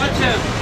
Watch him.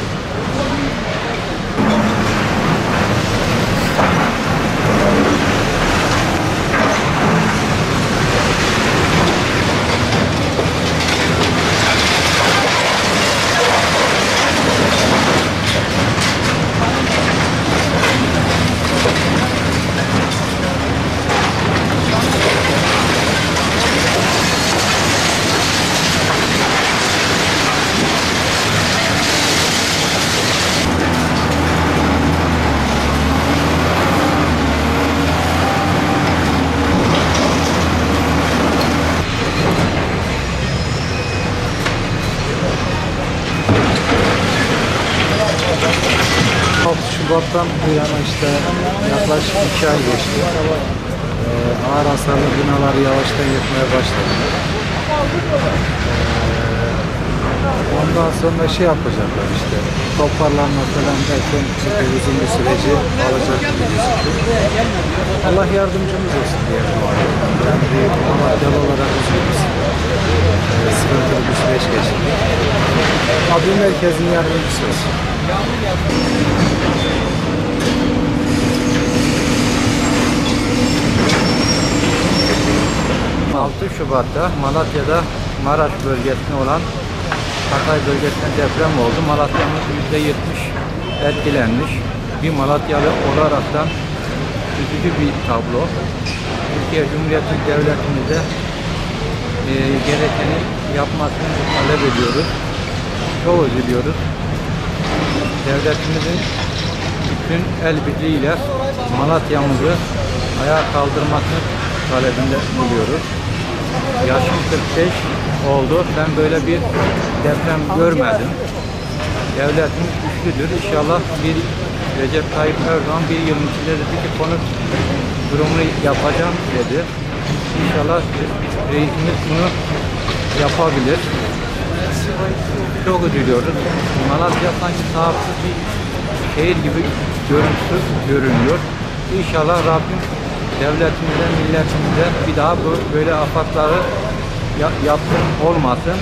6 Şubat'tan bu yana işte yaklaşık 2 ay geçti. Ee, ağır hasarlı binalar yavaştan yıkmaya başladı. Ee, ondan sonra şey yapacaklar işte toparlanma falan derken çok uzun bir süreci alacak gibi gözüküyor. Allah yardımcımız olsun diyelim. Yani bir Malatyalı olarak üzgünüz. Ee, sıkıntılı bir süreç geçirdik. Rabbim herkesin yardımcısı olsun. Şubat'ta Malatya'da Maraş bölgesinde olan Hatay bölgesinde deprem oldu. Malatya'mız %70 etkilenmiş. Bir Malatyalı olaraktan üzücü bir tablo. Türkiye Cumhuriyeti Devletimize e, gerekeni yapmasını talep ediyoruz. Çok üzülüyoruz. Devletimizin bütün el birliğiyle Malatya'mızı ayağa kaldırmasını talebinde buluyoruz. Yaşım 45 oldu. Ben böyle bir deprem görmedim. Devletimiz güçlüdür. İnşallah bir Recep Tayyip Erdoğan bir yılın içinde dedi ki konut durumunu yapacağım dedi. İnşallah reisimiz bunu yapabilir. Çok üzülüyoruz. Malatya sanki sahipsiz bir şehir gibi görüntüsü görünüyor. İnşallah Rabbim devletimize, milletimize bir daha bu- böyle afatları ya- yapsın, olmasın.